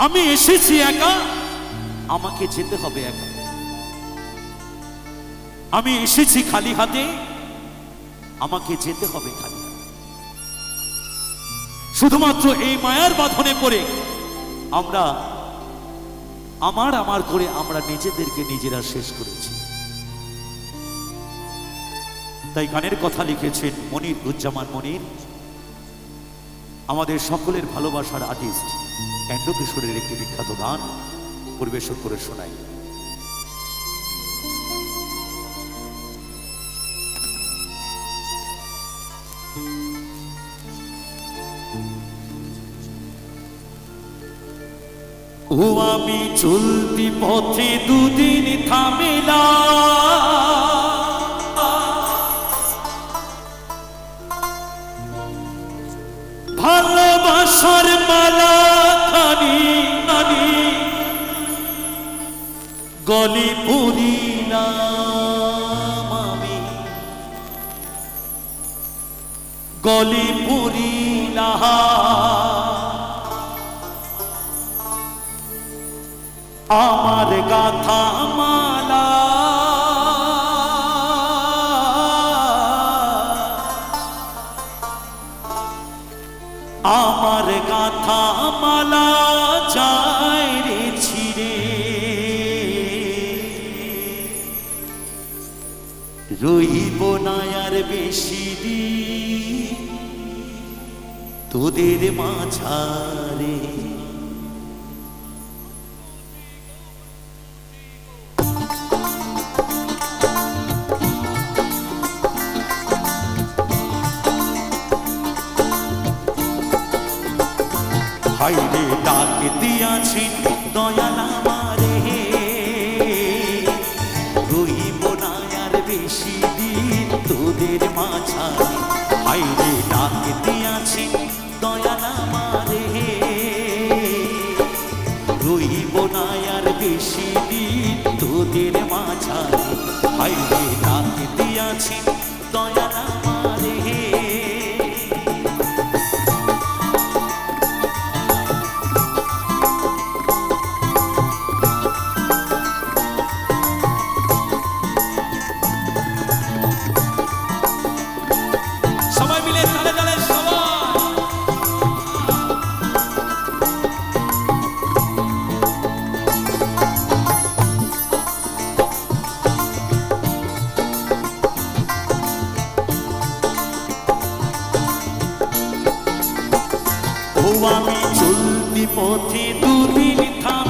আমি এসেছি একা। আমাকে যেতে হবে একা। আমি এসেছি খালি হাতে। আমাকে যেতে হবে খালি। শুধুমাত্র এই মায়ার বাঁধনে পড়ে আমরা, আমার আমার করে আমরা নিজেদেরকে নিজেরা শেষ করেছি। তাই গানের কথা লিখেছেন মনির উজ্জামান মনির, আমাদের সকলের ভালোবাসার আর্টিস্ট কিশোরের একটি বিখ্যাত গান পরিবেশন করে শোনাই। ও আমি চলতি পথে দুদিন থামিলা ভালোবাসার মালা গলি পুরিলাম আমি। গলি পুরিলাম আমার গাথা মালা। আমার গাথা মালা যায় রইব না আর বেশি দিন। তোদের মাঝারে। হাইরে ডাক দিয়াছি দয়াল আমারে তোদের মাঝারে হাইরে ডাক দিয়াছি। চলতি পথে দুদিন থামিলা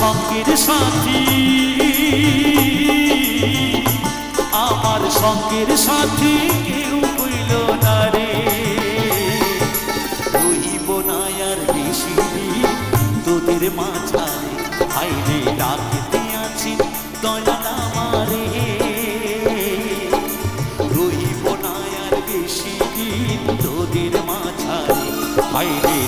সঙ্গের সাথী। আমার সঙ্গের সাথী কেউ হইল না রে। রহিব না আর বেশি তোদের মাঝারে হাইরে ডাকতে আছি, দয়া আমারে রহিব না আর বেশি তোদের মাঝারে হাইরে